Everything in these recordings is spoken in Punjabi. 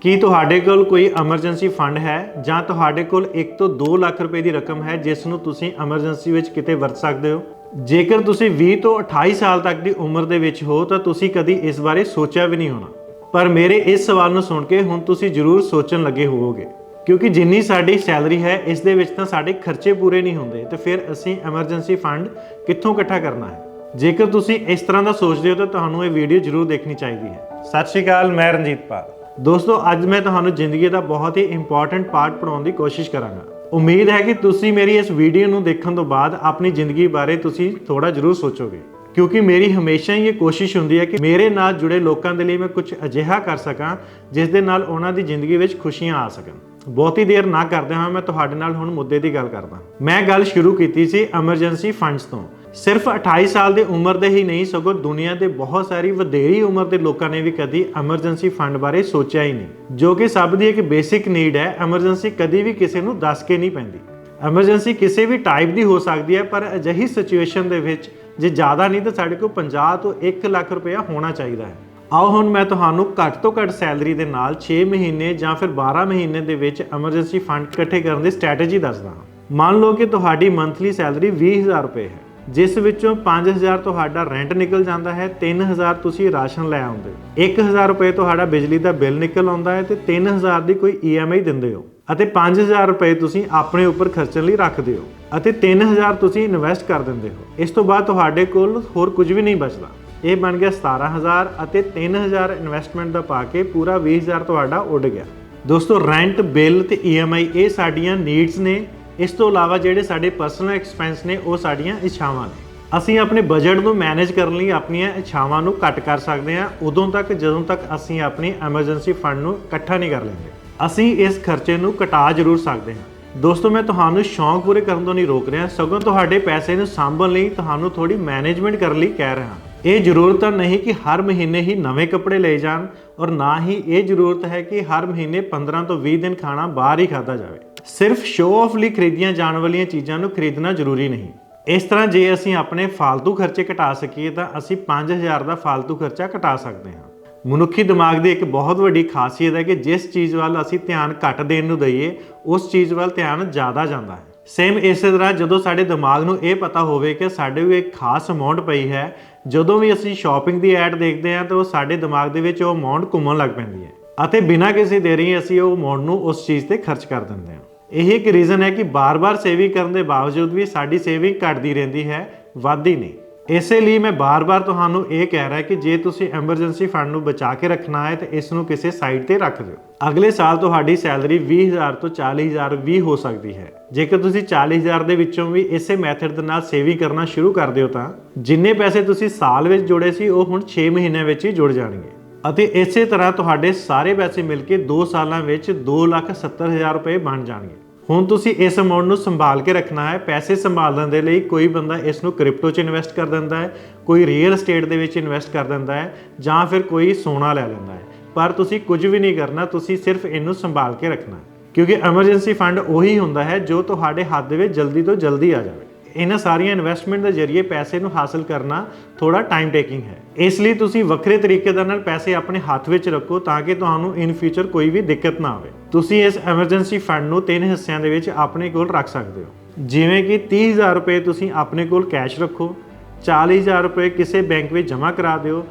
ਕੀ ਤੁਹਾਡੇ ਕੋਲ ਕੋਈ ਐਮਰਜੈਂਸੀ ਫੰਡ ਹੈ ਜਾਂ ਤੁਹਾਡੇ ਕੋਲ 1 ਤੋਂ 2 ਲੱਖ ਰੁਪਏ ਦੀ ਰਕਮ ਹੈ ਜਿਸ ਨੂੰ ਤੁਸੀਂ ਐਮਰਜੈਂਸੀ ਵਿੱਚ ਕਿਤੇ ਵਰਤ ਸਕਦੇ ਹੋ? ਜੇਕਰ ਤੁਸੀਂ 20 ਤੋਂ 28 ਸਾਲ ਤੱਕ ਦੀ ਉਮਰ ਦੇ ਵਿੱਚ ਹੋ ਤਾਂ ਤੁਸੀਂ ਕਦੀ ਇਸ ਬਾਰੇ ਸੋਚਿਆ ਵੀ ਨਹੀਂ ਹੋਣਾ। ਪਰ ਮੇਰੇ ਇਸ ਸਵਾਲ ਨੂੰ ਸੁਣ ਕੇ ਹੁਣ ਤੁਸੀਂ ਜ਼ਰੂਰ ਸੋਚਣ ਲੱਗੇ ਹੋਵੋਗੇ। ਕਿਉਂਕਿ ਜਿੰਨੀ ਸਾਡੀ ਸੈਲਰੀ ਹੈ, ਇਸ ਦੇ ਵਿੱਚ ਤਾਂ ਸਾਡੇ ਖਰਚੇ ਪੂਰੇ ਨਹੀਂ ਹੁੰਦੇ। ਤੇ ਫਿਰ ਅਸੀਂ ਐਮਰਜੈਂਸੀ ਫੰਡ ਕਿੱਥੋਂ ਇਕੱਠਾ ਕਰਨਾ ਹੈ? ਜੇਕਰ ਤੁਸੀਂ ਇਸ ਤਰ੍ਹਾਂ ਦਾ ਸੋਚਦੇ ਹੋ ਤਾਂ ਤੁਹਾਨੂੰ ਇਹ ਵੀਡੀਓ ਜ਼ਰੂਰ ਦੇਖਣੀ ਚਾਹੀਦੀ ਹੈ। ਸਤਿ ਸ਼੍ਰੀ ਅਕਾਲ, ਮੈਂ ਰਣਜੀਤ ਪਾਲ। ਦੋਸਤੋ, ਅੱਜ ਮੈਂ ਤੁਹਾਨੂੰ ਜ਼ਿੰਦਗੀ ਦਾ ਬਹੁਤ ਹੀ ਇੰਪੋਰਟੈਂਟ ਪਾਰਟ ਪੜਾਉਣ ਦੀ ਕੋਸ਼ਿਸ਼ ਕਰਾਂਗਾ। ਉਮੀਦ ਹੈ ਕਿ ਤੁਸੀਂ ਮੇਰੀ ਇਸ ਵੀਡੀਓ ਨੂੰ ਦੇਖਣ ਤੋਂ ਬਾਅਦ ਆਪਣੀ ਜ਼ਿੰਦਗੀ ਬਾਰੇ ਤੁਸੀਂ ਥੋੜਾ ਜ਼ਰੂਰ ਸੋਚੋਗੇ। ਕਿਉਂਕਿ ਮੇਰੀ ਹਮੇਸ਼ਾ ਹੀ ਇਹ ਕੋਸ਼ਿਸ਼ ਹੁੰਦੀ ਹੈ ਕਿ ਮੇਰੇ ਨਾਲ ਜੁੜੇ ਲੋਕਾਂ ਦੇ ਲਈ ਮੈਂ ਕੁਝ ਅਜਿਹਾ ਕਰ ਸਕਾਂ, ਜਿਸ ਦੇ ਨਾਲ ਉਹਨਾਂ ਦੀ ਜ਼ਿੰਦਗੀ ਵਿੱਚ ਖੁਸ਼ੀਆਂ ਆ ਸਕਣ। ਬਹੁਤੀ ਦੇਰ ਨਾ ਕਰਦੇ ਹਾਂ ਮੈਂ ਤੁਹਾਡੇ ਨਾਲ ਹੁਣ ਮੁੱਦੇ ਦੀ ਗੱਲ ਕਰਦਾ। ਮੈਂ ਗੱਲ ਸ਼ੁਰੂ ਕੀਤੀ ਸੀ ਐਮਰਜੈਂਸੀ ਫੰਡਸ ਤੋਂ। ਸਿਰਫ 28 ਸਾਲ ਦੀ ਉਮਰ ਦੇ ਹੀ ਨਹੀਂ, ਸਗੋਂ ਦੁਨੀਆ ਦੇ ਬਹੁਤ ਸਾਰੀ ਵਧੇਰੀ ਉਮਰ ਦੇ ਲੋਕਾਂ ਨੇ ਵੀ ਕਦੀ ਐਮਰਜੈਂਸੀ ਫੰਡ ਬਾਰੇ ਸੋਚਿਆ ਹੀ ਨਹੀਂ। ਜੋ ਕਿ ਸਭ ਦੀ ਇੱਕ ਬੇਸਿਕ ਨੀਡ ਹੈ ਐਮਰਜੈਂਸੀ ਕਦੀ ਵੀ ਕਿਸੇ ਨੂੰ ਦੱਸ ਕੇ ਨਹੀਂ ਪੈਂਦੀ। ਐਮਰਜੈਂਸੀ ਕਿਸੇ ਵੀ ਟਾਈਪ ਦੀ ਹੋ ਸਕਦੀ ਹੈ, ਪਰ ਅਜਿਹੀ ਸਿਚੁਏਸ਼ਨ ਦੇ ਵਿੱਚ ਜੇ ਜ਼ਿਆਦਾ ਨਹੀਂ ਤਾਂ ਸਾਡੇ ਕੋਲ 50 ਤੋਂ 1 ਲੱਖ ਰੁਪਇਆ ਹੋਣਾ ਚਾਹੀਦਾ ਹੈ। ਆਓ ਹੁਣ ਮੈਂ ਤੁਹਾਨੂੰ ਘੱਟ ਤੋਂ ਘੱਟ ਸੈਲਰੀ ਦੇ ਨਾਲ 6 ਮਹੀਨੇ ਜਾਂ ਫਿਰ 12 ਮਹੀਨੇ ਦੇ ਵਿੱਚ ਐਮਰਜੈਂਸੀ ਫੰਡ ਇਕੱਠੇ ਕਰਨ ਦੀ ਸਟ੍ਰੈਟਜੀ ਦੱਸਦਾ ਹਾਂ। ਮੰਨ ਲਓ ਕਿ ਤੁਹਾਡੀ ਮੰਥਲੀ ਸੈਲਰੀ 20000 ਰੁਪਏ ਹੈ, ਜਿਸ ਵਿੱਚੋਂ 5000 ਤੁਹਾਡਾ ਰੈਂਟ ਨਿਕਲ ਜਾਂਦਾ ਹੈ 3000 ਤੁਸੀਂ ਰਾਸ਼ਨ ਲੈ ਆਉਂਦੇ ਹੋ। 1000 ਰੁਪਏ ਤੁਹਾਡਾ ਬਿਜਲੀ ਦਾ ਬਿੱਲ ਨਿਕਲ ਆਉਂਦਾ ਹੈ ਤੇ 3000 ਦੀ ਕੋਈ EMI ਦਿੰਦੇ ਹੋ ਅਤੇ 5000 ਰੁਪਏ ਤੁਸੀਂ ਆਪਣੇ ਉੱਪਰ ਖਰਚਣ ਲਈ ਰੱਖਦੇ ਹੋ ਅਤੇ 3000 ਤੁਸੀਂ ਇਨਵੈਸਟ ਕਰ ਦਿੰਦੇ ਹੋ। ਇਸ ਤੋਂ ਬਾਅਦ ਤੁਹਾਡੇ ਕੋਲ ਹੋਰ ਕੁਝ ਵੀ ਨਹੀਂ ਬਚਦਾ। ਇਹ ਬਣ ਗਿਆ 17000 ਅਤੇ 3000 ਇਨਵੈਸਟਮੈਂਟ ਦਾ ਪਾ ਕੇ ਪੂਰਾ 20000 ਤੁਹਾਡਾ ਉੱਡ ਗਿਆ। ਦੋਸਤੋ ਰੈਂਟ ਬਿੱਲ ਤੇ EMI ਇਹ ਸਾਡੀਆਂ ਨੀਡਸ ਨੇ। ਇਸ ਤੋਂ ਇਲਾਵਾ ਜਿਹੜੇ ਸਾਡੇ ਪਰਸਨਲ ਐਕਸਪੈਂਸ ਨੇ, ਉਹ ਸਾਡੀਆਂ ਇੱਛਾਵਾਂ ਨੇ। ਅਸੀਂ ਆਪਣੇ ਬਜਟ ਨੂੰ ਮੈਨੇਜ ਕਰਨ ਲਈ ਆਪਣੀਆਂ ਇੱਛਾਵਾਂ ਨੂੰ ਘੱਟ ਕਰ ਸਕਦੇ ਹਾਂ। ਉਦੋਂ ਤੱਕ, ਜਦੋਂ ਤੱਕ ਅਸੀਂ ਆਪਣੀ ਐਮਰਜੈਂਸੀ ਫੰਡ ਨੂੰ ਇਕੱਠਾ ਨਹੀਂ ਕਰ ਲੈਂਦੇ। ਅਸੀਂ ਇਸ ਖਰਚੇ ਨੂੰ ਘਟਾ ਜ਼ਰੂਰ ਸਕਦੇ ਹਾਂ। ਦੋਸਤੋ, ਮੈਂ ਤੁਹਾਨੂੰ ਸ਼ੌਂਕ ਪੂਰੇ ਕਰਨ ਤੋਂ ਨਹੀਂ ਰੋਕ ਰਿਹਾ। ਸਗੋਂ ਤੁਹਾਡੇ ਪੈਸੇ ਨੂੰ ਸਾਂਭਣ ਲਈ, ਤੁਹਾਨੂੰ ਥੋੜੀ ਮੈਨੇਜਮੈਂਟ ਕਰਨ ਲਈ ਕਹਿ ਰਿਹਾ ਹਾਂ। ਇਹ ਜ਼ਰੂਰਤ ਨਹੀਂ ਕਿ ਹਰ ਮਹੀਨੇ ਹੀ ਨਵੇਂ ਕੱਪੜੇ ਲਏ ਜਾਣ ਔਰ ਨਾ ਹੀ ਇਹ ਜ਼ਰੂਰਤ ਹੈ ਕਿ ਹਰ ਮਹੀਨੇ 15 ਤੋਂ 20 ਦਿਨ ਖਾਣਾ ਬਾਹਰ ਹੀ ਖਾਦਾ ਜਾਵੇ। ਸਿਰਫ ਸ਼ੋਅ ਆਫ ਲਈ ਖਰੀਦੀਆਂ ਜਾਣ ਵਾਲੀਆਂ ਚੀਜ਼ਾਂ ਨੂੰ ਖਰੀਦਣਾ ਜ਼ਰੂਰੀ ਨਹੀਂ। ਇਸ ਤਰ੍ਹਾਂ ਜੇ ਅਸੀਂ ਆਪਣੇ ਫਾਲਤੂ ਖਰਚੇ ਘਟਾ ਸਕੀਏ ਤਾਂ ਅਸੀਂ 5000 ਦਾ ਫਾਲਤੂ ਖਰਚਾ ਘਟਾ ਸਕਦੇ ਹਾਂ। ਮਨੁੱਖੀ ਦਿਮਾਗ ਦੀ ਇੱਕ ਬਹੁਤ ਵੱਡੀ ਖਾਸੀਅਤ ਹੈ ਕਿ ਜਿਸ ਚੀਜ਼ ਵੱਲ ਅਸੀਂ ਧਿਆਨ ਘੱਟ ਦੇਣ ਨੂੰ ਦਈਏ, ਉਸ ਚੀਜ਼ ਵੱਲ ਧਿਆਨ ਜ਼ਿਆਦਾ ਜਾਂਦਾ ਹੈ। ਸੇਮ ਇਸੇ ਤਰ੍ਹਾਂ ਜਦੋਂ ਸਾਡੇ ਦਿਮਾਗ ਨੂੰ ਇਹ ਪਤਾ ਹੋਵੇ ਕਿ ਸਾਡੇ ਵੀ ਇੱਕ ਖਾਸ ਅਮਾਉਂਟ ਪਈ ਹੈ ਜਦੋਂ ਵੀ ਅਸੀਂ ਸ਼ਾਪਿੰਗ ਦੀ ਐਡ ਦੇਖਦੇ ਹਾਂ ਤਾਂ ਉਹ ਸਾਡੇ ਦਿਮਾਗ ਦੇ ਵਿੱਚ ਉਹ ਅਮਾਉਂਟ ਘੁੰਮਣ ਲੱਗ ਪੈਂਦੀ ਹੈ। ਅਤੇ ਬਿਨਾਂ ਕਿਸੇ ਦੇਰੀ ਅਸੀਂ ਉਹ ਅਮਾਉਂਟ ਨੂੰ ਉਸ ਚੀਜ਼ ਤੇ ਖਰਚ ਕਰ ਦਿੰਦੇ ਹਾਂ। ਇਹ ਇੱਕ ਰੀਜ਼ਨ ਹੈ ਕਿ ਬਾਰ-ਬਾਰ ਸੇਵਿੰਗ ਕਰਨ ਦੇ ਬਾਵਜੂਦ ਵੀ ਸਾਡੀ ਸੇਵਿੰਗ ਘਟਦੀ ਰਹਿੰਦੀ ਹੈ, ਵੱਧਦੀ ਨਹੀਂ। ਇਸੇ ਲਈ ਮੈਂ ਬਾਰ-ਬਾਰ ਤੁਹਾਨੂੰ ਇਹ ਕਹਿ ਰਿਹਾ ਕਿ ਜੇ ਤੁਸੀਂ ਐਮਰਜੈਂਸੀ ਫੰਡ ਨੂੰ ਬਚਾ ਕੇ ਰੱਖਣਾ ਹੈ, ਤਾਂ ਇਸ ਨੂੰ ਕਿਸੇ ਸਾਈਡ ਤੇ ਰੱਖ ਦਿਓ। ਅਗਲੇ ਸਾਲ ਤੁਹਾਡੀ ਸੈਲਰੀ 20000 ਤੋਂ 40000 ਵੀ ਹੋ ਸਕਦੀ ਹੈ। ਜੇਕਰ ਤੁਸੀਂ 40000 ਦੇ ਵਿੱਚੋਂ ਵੀ ਇਸੇ ਮੈਥਡ ਦੇ ਨਾਲ ਸੇਵਿੰਗ ਕਰਨਾ ਸ਼ੁਰੂ ਕਰ ਦਿਓ ਤਾਂ, ਜਿੰਨੇ ਪੈਸੇ ਤੁਸੀਂ ਸਾਲ ਵਿੱਚ ਜੋੜੇ ਸੀ, ਉਹ ਹੁਣ 6 ਮਹੀਨਿਆਂ ਵਿੱਚ ਹੀ ਜੁੜ ਜਾਣਗੇ। ਅਤੇ ਇਸੇ ਤਰ੍ਹਾਂ ਤੁਹਾਡੇ ਸਾਰੇ ਪੈਸੇ ਮਿਲ ਕੇ 2 ਸਾਲਾਂ ਵਿੱਚ 270000 ਰੁਪਏ ਬਣ ਜਾਣਗੇ। ਹੁਣ ਤੁਸੀਂ ਇਸ ਅਮਾਉਂਟ ਨੂੰ ਸੰਭਾਲ ਕੇ ਰੱਖਣਾ ਹੈ। ਪੈਸੇ ਸੰਭਾਲਣ ਦੇ ਲਈ ਕੋਈ ਬੰਦਾ ਇਸ ਨੂੰ ਕ੍ਰਿਪਟੋ 'ਚ ਇਨਵੈਸਟ ਕਰ ਦਿੰਦਾ ਹੈ, ਕੋਈ ਰੀਅਲ ਏਸਟੇਟ ਦੇ ਵਿੱਚ ਇਨਵੈਸਟ ਕਰ ਦਿੰਦਾ ਹੈ ਜਾਂ ਫਿਰ ਕੋਈ ਸੋਨਾ ਲੈ ਲੈਂਦਾ ਹੈ। ਪਰ ਤੁਸੀਂ ਕੁਝ ਵੀ ਨਹੀਂ ਕਰਨਾ, ਤੁਸੀਂ ਸਿਰਫ ਇਹਨੂੰ ਸੰਭਾਲ ਕੇ ਰੱਖਣਾ ਕਿਉਂਕਿ ਐਮਰਜੈਂਸੀ ਫੰਡ ਉਹੀ ਹੁੰਦਾ ਹੈ ਜੋ ਤੁਹਾਡੇ ਹੱਥ ਦੇ ਵਿੱਚ ਜਲਦੀ ਤੋਂ ਜਲਦੀ ਆ ਜਾਵੇ। ਇਹਨਾਂ ਸਾਰੀਆਂ ਇਨਵੈਸਟਮੈਂਟ ਦੇ ਜ਼ਰੀਏ ਪੈਸੇ ਨੂੰ ਹਾਸਲ ਕਰਨਾ ਥੋੜਾ ਟਾਈਮ ਟੇਕਿੰਗ ਹੈ। ਇਸ ਲਈ ਤੁਸੀਂ ਵੱਖਰੇ ਤਰੀਕੇ ਦੇ ਨਾਲ ਪੈਸੇ ਆਪਣੇ ਹੱਥ ਵਿੱਚ ਰੱਖੋ ਤਾਂ ਕਿ ਤੁਹਾਨੂੰ ਇਨ ਫਿਊਚਰ ਕੋਈ ਵੀ ਦਿੱਕਤ ਨਾ ਆਵੇ। ਤੁਸੀਂ ਇਸ ਐਮਰਜੈਂਸੀ ਫੰਡ ਨੂੰ ਤਿੰਨ ਹਿੱਸਿਆਂ ਦੇ ਵਿੱਚ ਆਪਣੇ ਕੋਲ ਰੱਖ ਸਕਦੇ ਹੋ। ਜਿਵੇਂ ਕਿ 30000 ਰੁਪਏ ਤੁਸੀਂ ਆਪਣੇ ਕੋਲ ਕੈਸ਼ ਰੱਖੋ 40000 ਰੁਪਏ ਕਿਸੇ ਬੈਂਕ ਵਿੱਚ ਜਮ੍ਹਾਂ ਕਰਾ ਦਿਓ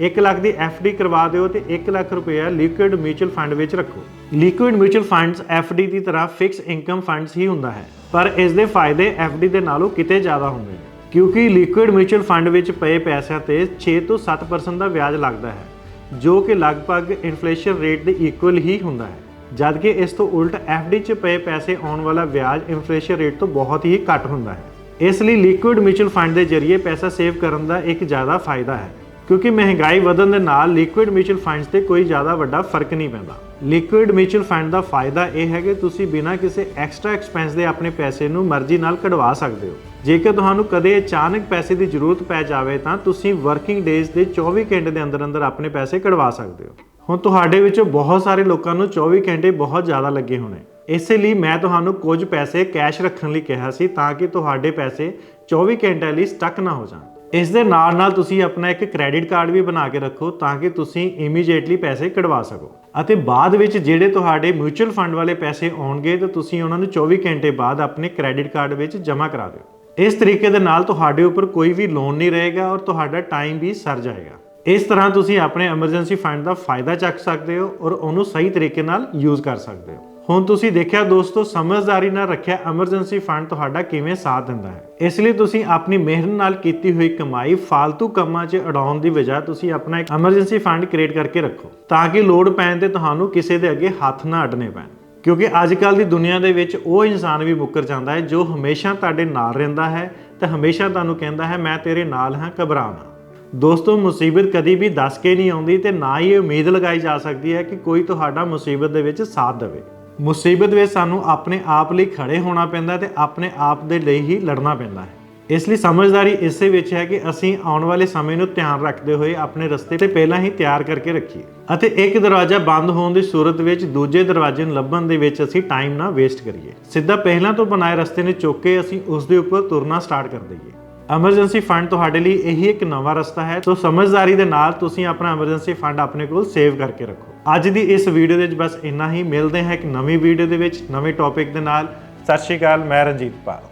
1 ਲੱਖ ਦੀ ਡੀ ਕਰਵਾ ਦਿਓ ਤੇ 1 ਲੱਖ ਰੁਪਇਆ ਲਿਕੁਇਡ ਮਿਊਚੁਅਲ ਫੰਡ ਵਿੱਚ ਰੱਖੋ। ਲਿਕੁਇਡ ਮਿਊਚੁਅਲ ਫੰਡਸ ਡੀ ਦੀ ਤਰ੍ਹਾਂ ਫਿਕਸ ਇਨਕਮ ਫੰਡਸ ਹੀ ਹੁੰਦਾ ਹੈ, ਪਰ ਇਸ ਦੇ ਫਾਇਦੇ ਡੀ ਦੇ ਨਾਲੋਂ ਕਿਤੇ ਜ਼ਿਆਦਾ ਹੁੰਦੇ ਨੇ। ਕਿਉਂਕਿ ਲਿਕੁਇਡ ਮਿਊਚੁਅਲ ਫੰਡ ਵਿੱਚ ਪਏ ਪੈਸਿਆਂ ਤੇ 6 ਤੋਂ 7% ਦਾ ਵਿਆਜ ਲੱਗਦਾ ਹੈ, ਜੋ ਕਿ ਲਗਭਗ ਇਨਫਲੇਸ਼ਨ ਰੇਟ ਦੇ ਇਕੁਅਲ ਹੀ ਹੁੰਦਾ ਹੈ। ਜਦਕਿ ਇਸ ਤੋਂ ਉਲਟ ਡੀ 'ਚ ਪਏ ਪੈਸੇ ਆਉਣ ਵਾਲਾ ਵਿਆਜ ਇਨਫਲੇਸ਼ਨ ਰੇਟ ਤੋਂ ਬਹੁਤ ਹੀ ਘੱਟ ਹੁੰਦਾ ਹੈ। ਇਸ ਲਈ ਲਿਕੁਇਡ ਮਿਊਚੁਅਲ ਫੰਡ ਦੇ ਜ਼ਰੀਏ ਪੈਸਾ ਸੇਵ ਕਰਨ ਦਾ ਇੱਕ ਜ਼ਿਆਦਾ ਫਾਇਦਾ ਹੈ। ਕਿਉਂਕਿ ਮਹਿੰਗਾਈ ਵਧਣ ਦੇ ਨਾਲ ਲਿਕੁਇਡ ਮਿਊਚੁਅਲ ਫੰਡਸ ਤੇ ਕੋਈ ਜ਼ਿਆਦਾ ਵੱਡਾ ਫ਼ਰਕ ਨਹੀਂ ਪੈਂਦਾ। ਲਿਕੁਇਡ ਮਿਊਚੁਅਲ ਫੰਡ ਦਾ ਫਾਇਦਾ ਇਹ ਹੈ ਕਿ ਤੁਸੀਂ ਬਿਨਾਂ ਕਿਸੇ ਐਕਸਟਰਾ ਐਕਸਪੈਂਸ ਦੇ ਆਪਣੇ ਪੈਸੇ ਨੂੰ ਮਰਜ਼ੀ ਨਾਲ ਕਢਵਾ ਸਕਦੇ ਹੋ। ਜੇਕਰ ਤੁਹਾਨੂੰ ਕਦੇ ਅਚਾਨਕ ਪੈਸੇ ਦੀ ਜ਼ਰੂਰਤ ਪੈ ਜਾਵੇ ਤਾਂ ਤੁਸੀਂ ਵਰਕਿੰਗ ਡੇਜ਼ ਦੇ 24 ਘੰਟੇ ਦੇ ਅੰਦਰ ਅੰਦਰ ਆਪਣੇ ਪੈਸੇ ਕਢਵਾ ਸਕਦੇ ਹੋ। ਹੁਣ ਤੁਹਾਡੇ ਵਿੱਚੋਂ ਬਹੁਤ ਸਾਰੇ ਲੋਕਾਂ ਨੂੰ 24 ਘੰਟੇ ਬਹੁਤ ਜ਼ਿਆਦਾ ਲੱਗੇ ਹੋਣੇ। ਇਸੇ ਲਈ ਮੈਂ ਤੁਹਾਨੂੰ ਕੁਝ ਪੈਸੇ ਕੈਸ਼ ਰੱਖਣ ਲਈ ਕਿਹਾ ਸੀ ਤਾਂ ਕਿ ਤੁਹਾਡੇ ਪੈਸੇ 24 ਘੰਟੇ ਲਈ ਸਟਕ ਨਾ ਹੋ ਜਾਣ। ਇਸ ਦੇ ਨਾਲ ਨਾਲ ਤੁਸੀਂ ਆਪਣਾ ਇੱਕ ਕ੍ਰੈਡਿਟ ਕਾਰਡ ਵੀ ਬਣਾ ਕੇ ਰੱਖੋ ਤਾਂ ਕਿ ਤੁਸੀਂ ਇਮੀਡੀਏਟਲੀ ਪੈਸੇ ਕਢਵਾ ਸਕੋ। ਅਤੇ ਬਾਅਦ ਵਿੱਚ ਜਿਹੜੇ ਤੁਹਾਡੇ ਮਿਊਚੁਅਲ ਫੰਡ ਵਾਲੇ ਪੈਸੇ ਆਉਣਗੇ ਤਾਂ ਤੁਸੀਂ ਉਹਨਾਂ ਨੂੰ 24 ਘੰਟੇ ਬਾਅਦ ਆਪਣੇ ਕ੍ਰੈਡਿਟ ਕਾਰਡ ਵਿੱਚ ਜਮ੍ਹਾਂ ਕਰਾ ਦਿਓ। ਇਸ ਤਰੀਕੇ ਦੇ ਨਾਲ ਤੁਹਾਡੇ ਉੱਪਰ ਕੋਈ ਵੀ ਲੋਨ ਨਹੀਂ ਰਹੇਗਾ ਔਰ ਤੁਹਾਡਾ ਟਾਈਮ ਵੀ ਸਰ ਜਾਏਗਾ। ਇਸ ਤਰ੍ਹਾਂ ਤੁਸੀਂ ਆਪਣੇ ਐਮਰਜੈਂਸੀ ਫੰਡ ਦਾ ਫਾਇਦਾ ਚੱਕ ਸਕਦੇ ਹੋ ਔਰ ਉਹਨੂੰ ਸਹੀ ਤਰੀਕੇ ਨਾਲ ਯੂਜ਼ ਕਰ ਸਕਦੇ ਹੋ। ਹੁਣ ਤੁਸੀਂ ਦੇਖਿਆ ਦੋਸਤੋ, ਸਮਝਦਾਰੀ ਨਾਲ ਰੱਖਿਆ ਐਮਰਜੈਂਸੀ ਫੰਡ ਤੁਹਾਡਾ ਕਿਵੇਂ ਸਾਥ ਦਿੰਦਾ ਹੈ? ਇਸ ਲਈ ਤੁਸੀਂ ਆਪਣੀ ਮਿਹਨਤ ਨਾਲ ਕੀਤੀ ਹੋਈ ਕਮਾਈ ਫालतू ਕੰਮਾਂ 'ਚ ਉਡਾਉਣ ਦੀ ਬਜਾਏ ਤੁਸੀਂ ਆਪਣਾ ਇੱਕ ਐਮਰਜੈਂਸੀ ਫੰਡ ਕ੍ਰੀਏਟ ਕਰਕੇ ਰੱਖੋ, ਤਾਂ ਕਿ ਲੋੜ ਪੈਣ ਤੇ ਤੁਹਾਨੂੰ ਕਿਸੇ ਦੇ ਅੱਗੇ ਹੱਥ ਨਾ ਅਡਣੇ ਪੈਣ। ਕਿਉਂਕਿ ਅੱਜ ਕੱਲ ਦੀ ਦੁਨੀਆ ਦੇ ਵਿੱਚ ਉਹ ਇਨਸਾਨ ਵੀ ਮੁੱਕਰ ਜਾਂਦਾ ਹੈ ਜੋ ਹਮੇਸ਼ਾ ਤੁਹਾਡੇ ਨਾਲ ਰਹਿੰਦਾ ਹੈ ਤੇ ਹਮੇਸ਼ਾ ਤੁਹਾਨੂੰ ਕਹਿੰਦਾ ਹੈ, ਮੈਂ ਤੇਰੇ ਨਾਲ ਹਾਂ ਘਬਰਾ ਦੋਸਤੋ, ਮੁਸੀਬਤ ਕਦੀ ਵੀ ਦੱਸ ਕੇ ਨਹੀਂ ਆਉਂਦੀ ਤੇ ਨਾ ਹੀ ਉਮੀਦ ਲਗਾਈ ਜਾ ਸਕਦੀ ਹੈ ਕਿ ਕੋਈ ਤੁਹਾਡਾ ਮੁਸੀਬਤ ਦੇ ਵਿੱਚ ਸਾਥ ਦੇਵੇ। ਮੁਸੀਬਤ ਵਿੱਚ ਸਾਨੂੰ ਆਪਣੇ ਆਪ ਲਈ ਖੜੇ ਹੋਣਾ ਪੈਂਦਾ ਤੇ ਆਪਣੇ ਆਪ ਦੇ ਲਈ ਹੀ ਲੜਨਾ ਪੈਂਦਾ ਹੈ। ਇਸ ਲਈ ਸਮਝਦਾਰੀ ਇਸੇ ਵਿੱਚ ਹੈ ਕਿ ਅਸੀਂ ਆਉਣ ਵਾਲੇ ਸਮੇਂ ਨੂੰ ਧਿਆਨ ਰੱਖਦੇ ਹੋਏ ਆਪਣੇ ਰਸਤੇ ਤੇ ਪਹਿਲਾਂ ਹੀ ਤਿਆਰ ਕਰਕੇ ਰੱਖੀਏ ਅਤੇ ਇੱਕ ਦਰਵਾਜ਼ਾ ਬੰਦ ਹੋਣ ਦੀ ਸੂਰਤ ਵਿੱਚ ਦੂਜੇ ਦਰਵਾਜ਼ੇ ਨੂੰ ਲੱਭਣ ਦੇ ਵਿੱਚ ਅਸੀਂ ਟਾਈਮ ਨਾ ਵੇਸਟ ਕਰੀਏ। ਸਿੱਧਾ ਪਹਿਲਾਂ ਤੋਂ ਬਣਾਏ ਰਸਤੇ ਨੂੰ ਚੁੱਕ ਕੇ ਅਸੀਂ ਉਸ ਦੇ ਉੱਪਰ ਤੁਰਨਾ ਸਟਾਰਟ ਕਰ ਦਈਏ। ਐਮਰਜੈਂਸੀ ਫੰਡ ਤੁਹਾਡੇ ਲਈ ਇਹੀ ਇੱਕ ਨਵਾਂ ਰਸਤਾ ਹੈ। ਸੋ ਸਮਝਦਾਰੀ ਦੇ ਨਾਲ ਤੁਸੀਂ ਆਪਣਾ ਐਮਰਜੈਂਸੀ ਫੰਡ ਆਪਣੇ ਕੋਲ ਸੇਵ ਕਰਕੇ ਰੱਖੋ। ਅੱਜ ਦੀ ਇਸ ਵੀਡੀਓ ਦੇ ਵਿੱਚ ਬਸ ਇੰਨਾ ਹੀ। ਮਿਲਦੇ ਹਾਂ ਇੱਕ ਨਵੀਂ ਵੀਡੀਓ ਦੇ ਵਿੱਚ, ਨਵੇਂ ਟੌਪਿਕ ਦੇ ਨਾਲ। ਸਤਿ ਸ਼੍ਰੀ ਅਕਾਲ, ਮੈਂ ਰਣਜੀਤ ਪਾਲ।